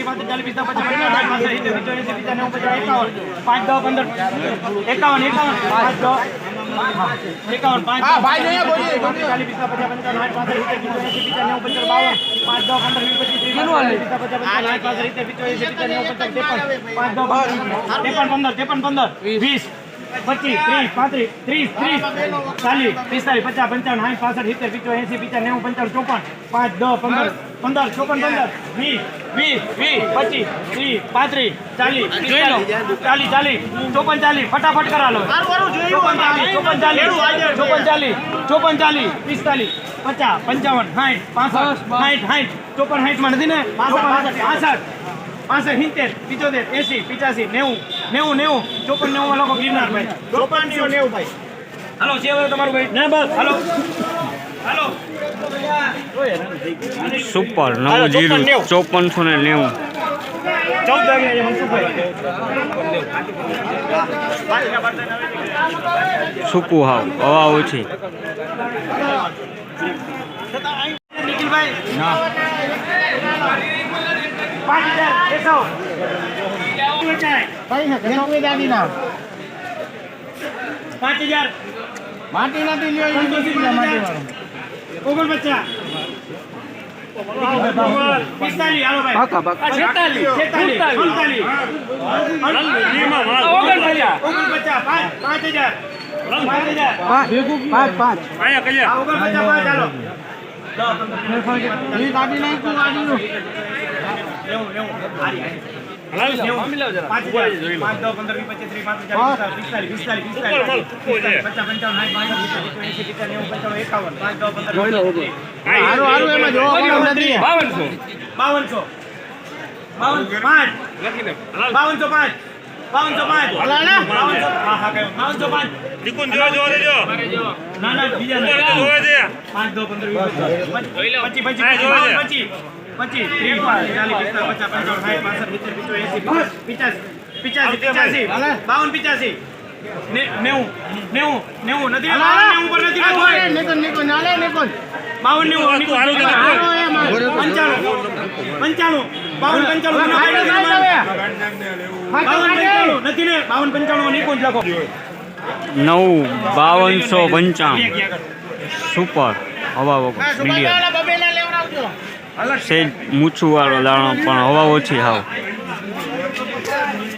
પાંત્રીસ ચાલીસ પિસ્તાલીસ પચાસ સિત્તેર નેવું પંચાવન એકાવન પાંચ દસ પંદર એકાવન એકાવન પાંચ દસ એકાવન પાંચ ચાલીસ પિસ્તાલીસ પચાસ પંચાવન સિત્તેર નેવું બાવન પાંચ દસ પંદર વીસ પચીસ ત્રીસ પિસ્તાલીસ પચાસ પંચાવન સાઠ પાસઠ સિત્તેર સિત્તોતેર નેવું પંચાવન ત્રેપન પાંચ દસ ત્રેપન પંદર ત્રેપન પંદર વીસ પચીસ ત્રીસ પાંત્રીસ ત્રીસ ત્રીસ ચાલીસ પિસ્તાલીસ પચાસ પંચાવન સાઠ પાસઠ સિત્તેર પિચોતેર એંસી પચાસ નેવું પંચાવન ચોપન પાંચ દસ પંદર પંદર ચોપન પંદર વીસ વીસ વીસ પચીસ ત્રીસ પાંત્રીસ ચાલીસ પિસ્તાલીસ ચાલીસ ચાલીસ ચોપન ચાલીસ ફટાફટ કરાલો. ચોપન ચાલીસ ચોપન ચાલીસ ચોપન ચાલીસ ચોપન ચાલીસ પિસ્તાલીસ પચાસ પંચાવન સાઠ પાસઠ સાઠ સાઠ ચોપન સાઠમાં નથી ને? પાસઠ. પાસઠ. પાસઠ સિત્તેર પિચોતેર એસી પિચાસી નેવું નેવું નેવું ચોપન નેવું લોકો ગિરનાર ભાઈ. ચોપન નેવું ભાઈ. હાલો જે હવે તમારું ભાઈ. ના બસ. હાલો. હાલો. સુપર નવું જીરું. ચોપનસો ને નેવું. ચૌદ સુકું હાવ હવા ઓછી. નિખિલભાઈ. પાંચ હજાર એકસો પાંચ હજાર માટી નથી લ્યો ઈ નથી લ્યો માટી વાળો ઓગણપચાસ પિસ્તાલીસ હાલો ભાઈ છેતાલીસ છેતાલીસ અડતાલીસ ઓગણપચાસ પાંચ પાંચ હજાર પાંચ પાંચ પાંચ બાવનસો. બાવનસો. બાવન પાંચ. બાવનસો પાંચ. બાવનસો પાંચ. હા કયો બાવનસો પાંચ. ના ના બીજા નહીં. પાંચ દો પંદર વીસ પચીસ. પચીસ પચીસ. પચીસ પચીસ ત્રીસ ચાલીસ પિસ્તાલીસ પચાસ પંચાવન સાઠ પાસઠ સિત્તેર પિચોતેર એંસી પિચાસી પિચાસી પિચાસી બાવન પિચાસી ને- નેવું નેવું નેવું નથી ને? નેવું પર નથી? નિકોન નિકોન બાવન નેવું પંચાણું પંચાણું બાવન પંચાણું. બાવન પંચાણું. નથી ને? બાવન પંચાણું નિકુંજ લખો. નવ બાવનસો પંચાણું. સુપર. હવા વગર. લેવડાવજો. સેજ મૂછું વાળો દાણો પણ હવા ઓછી હાવ.